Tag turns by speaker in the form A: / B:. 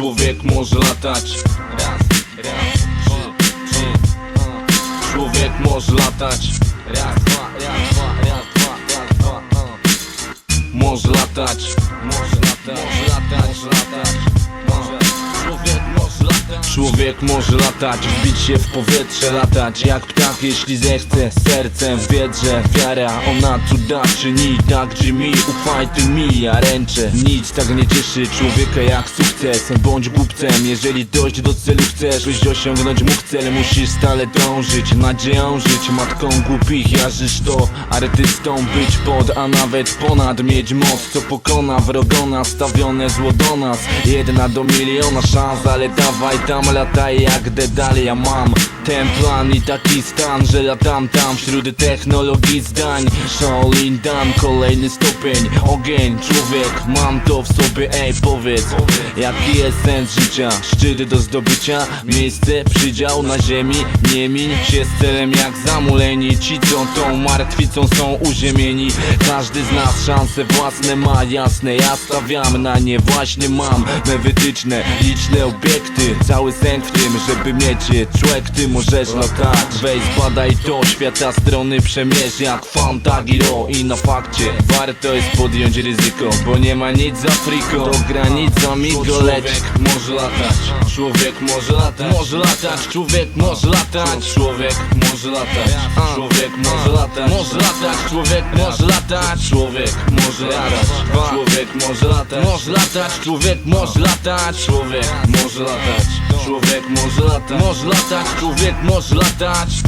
A: Człowiek może latać. Raz, raz, trzy uh. Człowiek może latać. Raz, dwa, raz, dwa, raz, dwa, raz, dwa. Może latać. Może latać. Może latać. Może latać. Może. latać Człowiek może latać, wbić się w powietrze, latać jak ptak, jeśli zechce Sercem. W wiedrze, wiara, ona cuda czyni Tak Jimmy, ufaj ty mi, ja ręczę. Nic tak nie cieszy człowieka jak sukces. Bądź głupcem, jeżeli dojść do celu chcesz. Byś osiągnąć mógł cel, musisz stale dążyć Nadzieją żyć, matką głupich jarzysz to Artystą być pod, a nawet ponad. Mieć moc, co pokona wrogo nastawione zło do nas. Jedna do miliona szans, ale dawaj lataj jak dedali ja mam ten plan i taki stan, że latam tam wśród technologii zdań. Shaolin dam kolejny stopień, ogień, człowiek, mam to w sobie, ej powiedz Jaki jest sens życia, szczyty do zdobycia, miejsce, przydział na ziemi? Nie miń się z celem jak zamuleni, ci co tą martwicą są uziemieni. Każdy z nas szanse własne ma, jasne, ja stawiam na nie właśnie mam. Me wytyczne, liczne obiekty, cały sen w tym, żeby mieć je. Człowiek ty możesz latać, weź zbadaj to Świata strony przemierz jak Fantagiro I na fakcie. Warto jest podjąć ryzyko Bo nie ma nic za friko, to granica migo Lecz może latać, człowiek może latać. Może latać, człowiek może latać. Człowiek może latać, człowiek może latać. Może latać, człowiek może latać. Człowiek może latać, człowiek może latać. Może latać, człowiek może latać. Człowiek może latać, człowiek może latać. Może latać, człowiek może latać